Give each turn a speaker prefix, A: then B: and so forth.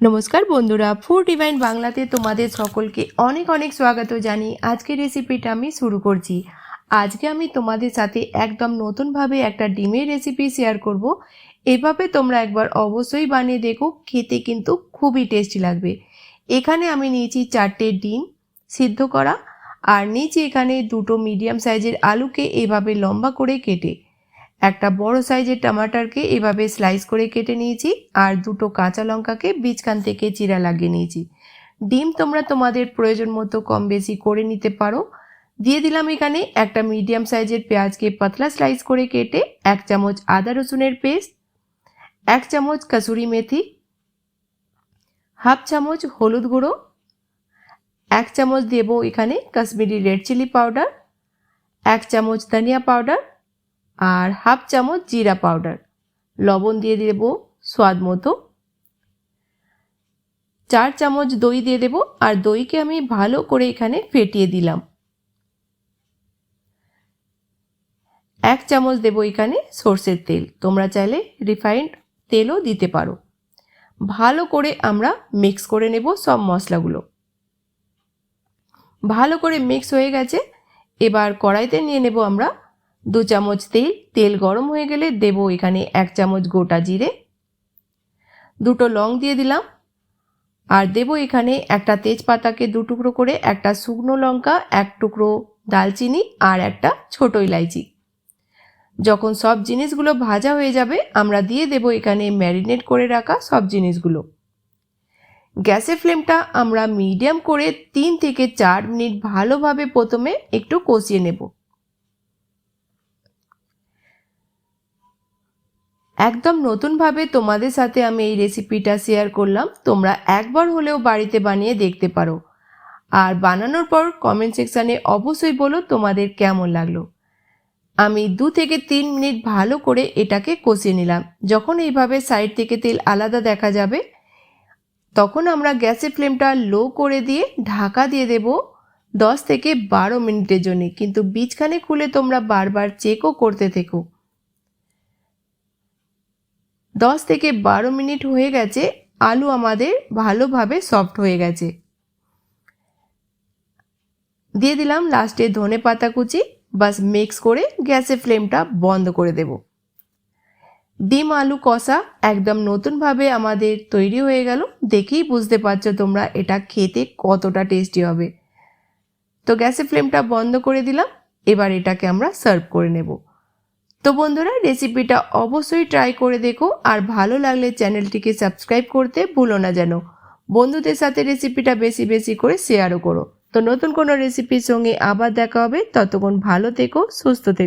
A: নমস্কার বন্ধুরা food divine বাংলাতে তোমাদের সকলকে অনেক অনেক স্বাগত জানি আজকের রেসিপিটা আমি শুরু করছি। আজকে আমি তোমাদের সাথে একদম নতুনভাবে একটা ডিমের রেসিপি শেয়ার করব। এভাবে তোমরা একবার অবশ্যই বানিয়ে দেখো, খেতে কিন্তু খুবই টেস্টি লাগবে। এখানে আমি নিয়েছি চারটে ডিম সিদ্ধ করা আর নিয়েছি এখানে দুটো মিডিয়াম সাইজের আলুকে এভাবে লম্বা করে কেটে। একটা বড় সাইজের টমাটারকে এভাবে স্লাইস করে কেটে নিয়েছি আর দুটো কাঁচা লঙ্কাকে বীজখান থেকে চিরা লাগিয়ে নিয়েছি। ডিম তোমরা তোমাদের প্রয়োজন মতো কম বেশি করে নিতে পারো। দিয়ে দিলাম এখানে একটা মিডিয়াম সাইজের পেঁয়াজকে পাতলা স্লাইস করে কেটে এক চামচ আদা রসুনের পেস্ট, এক চামচ কাসুরি মেথি, হাফ চামচ হলুদ গুঁড়ো, এক চামচ দেবো এখানে কাশ্মীরি রেড চিলি পাউডার, এক চামচ ধনিয়া পাউডার আর হাফ চামচ জিরা পাউডার। লবণ দিয়ে দেব স্বাদ মতো। চার চামচ দই দিয়ে দেব আর দইকে আমি ভালো করে এখানে ফেটিয়ে দিলাম। এক চামচ দেব এখানে সর্ষের তেল। তোমরা চাইলে রিফাইন্ড তেলও দিতে পারো। ভালো করে আমরা মিক্স করে নেব সব মশলাগুলো। ভালো করে মিক্স হয়ে গেছে। এবার কড়াইতে নিয়ে নেব আমরা দু চামচ তেল তেল গরম হয়ে গেলে দেব এখানে এক চামচ গোটা জিরে। দুটো লং দিয়ে দিলাম। আর দেব এখানে একটা তেজপাতাকে দু টুকরো করে একটা শুকনো লঙ্কা, এক টুকরো দালচিনি আর একটা ছোট ইলাইচি। যখন সব জিনিসগুলো ভাজা হয়ে যাবে, আমরা দিয়ে দেব এখানে ম্যারিনেট করে রাখা সব জিনিসগুলো। গ্যাসের ফ্লেমটা আমরা মিডিয়াম করে তিন থেকে চার মিনিট ভালোভাবে প্রথমে একটু কষিয়ে নেব। একদম নতুনভাবে তোমাদের সাথে আমি এই রেসিপিটা শেয়ার করলাম। তোমরা একবার হলেও বাড়িতে বানিয়ে দেখতে পারো। আর বানানোর পর কমেন্ট সেকশানে অবশ্যই বলো তোমাদের কেমন লাগল। আমি দু থেকে তিন মিনিট ভালো করে এটাকে কষিয়ে নিলাম। যখন এইভাবে সাইড থেকে তেল আলাদা দেখা যাবে, তখন আমরা গ্যাসের ফ্লেমটা লো করে দিয়ে ঢাকা দিয়ে দেব দশ থেকে বারো মিনিটের জন্য। কিন্তু বীজখানে খুলে তোমরা বারবার চেকও করতে থেকো। দশ থেকে বারো মিনিট হয়ে গেছে, আলু আমাদের ভালোভাবে সফট হয়ে গেছে। দিয়ে দিলাম লাস্টে ধনে পাতা কুচি বাস মিক্স করে গ্যাসের ফ্লেমটা বন্ধ করে দেব। ডিম আলু কষা একদম নতুনভাবে আমাদের তৈরি হয়ে গেল। দেখেই বুঝতে পারছ তোমরা এটা খেতে কতটা টেস্টি হবে। তো গ্যাসের ফ্লেমটা বন্ধ করে দিলাম, এবার এটাকে আমরা সার্ভ করে নেব। তো বন্ধুরা রেসিপিটা অবশ্যই ট্রাই করে দেখো আর ভালো লাগলে চ্যানেলটিকে সাবস্ক্রাইব করতে ভুলো না যেন। বন্ধুদের সাথে রেসিপিটা বেশি বেশি করে শেয়ারও করো। তো নতুন কোনো রেসিপির সঙ্গে আবার দেখা হবে। ততক্ষণ ভালো থেকো, সুস্থ থেকো।